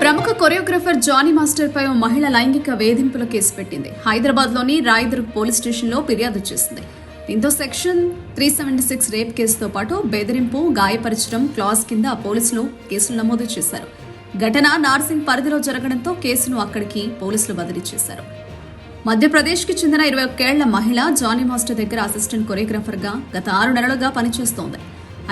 ప్రముఖ choreographer Jani master పై ఓ మహిళ లైంగిక వేధింపుల కేసు పెట్టింది. హైదరాబాద్లోని రాయదుర్గ్ పోలీస్ స్టేషన్లో ఫిర్యాదు చేసింది. దీంతో section three seventy six rape కేసుతో పాటు బెదిరింపు గాయపరచడం క్లాజ్ కింద పోలీసులు కేసులు నమోదు చేశారు. ఘటన నార్సింగ్ పరిధిలో జరగడంతో కేసును అక్కడికి పోలీసులు బదిలీ చేశారు. మధ్యప్రదేశ్కి చెందిన ఇరవై ఒక్కేళ్ళ మహిళ జానీ మాస్టర్ దగ్గర అసిస్టెంట్ కొరియోగ్రాఫర్గా గత ఆరు నెలలుగా పనిచేస్తోంది.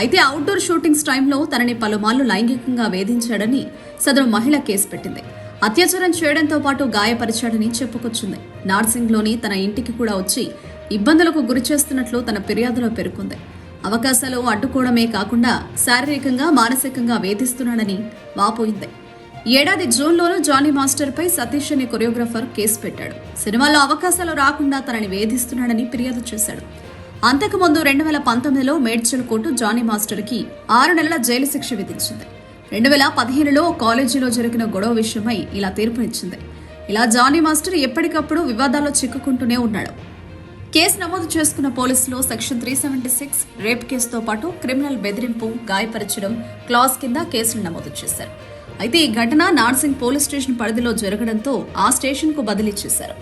అయితే అవుట్డోర్ షూటింగ్స్ టైంలో తనని పలుమార్లు లైంగికంగా వేధించాడని సదరు మహిళ కేసు పెట్టింది. అత్యాచారం చేయడంతో పాటు గాయపరిచాడని చెప్పుకొచ్చింది. నార్సింగ్లోని తన ఇంటికి కూడా వచ్చి ఇబ్బందులకు గురి చేస్తున్నట్లు తన ఫిర్యాదులో పేర్కొంది. అవకాశాలు అడ్డుకోవడమే కాకుండా శారీరకంగా మానసికంగా వేధిస్తున్నాడని వాపోయింది. ఏడాది జూన్లోనూ జానీ మాస్టర్పై సతీష్ అనే కొరియోగ్రాఫర్ కేసు పెట్టాడు. సినిమాలో అవకాశాలు రాకుండా తనని వేధిస్తున్నాడని ఫిర్యాదు చేశాడు. అంతకుముందు రెండు వేల పంతొమ్మిదిలో మేడ్చల్ కోర్టు జానీ మాస్టర్కి ఆరు నెలల జైలు శిక్ష విధించింది. రెండు వేల పదిహేనులో కాలేజీలో జరిగిన గొడవ విషయమై ఇలా తీర్పునిచ్చింది. ఇలా జానీ మాస్టర్ ఎప్పటికప్పుడు వివాదాల్లో చిక్కుకుంటూనే ఉన్నాడు. కేసు నమోదు చేసుకున్న పోలీసులు section three seventy six rape కేసుతో పాటు క్రిమినల్ బెదిరింపు గాయపరచడం క్లాస్ కింద కేసులు నమోదు చేశారు. అయితే ఈ ఘటన నార్సింగ్ పోలీస్ స్టేషన్ పరిధిలో జరగడంతో ఆ స్టేషన్కు బదిలీ చేశారు.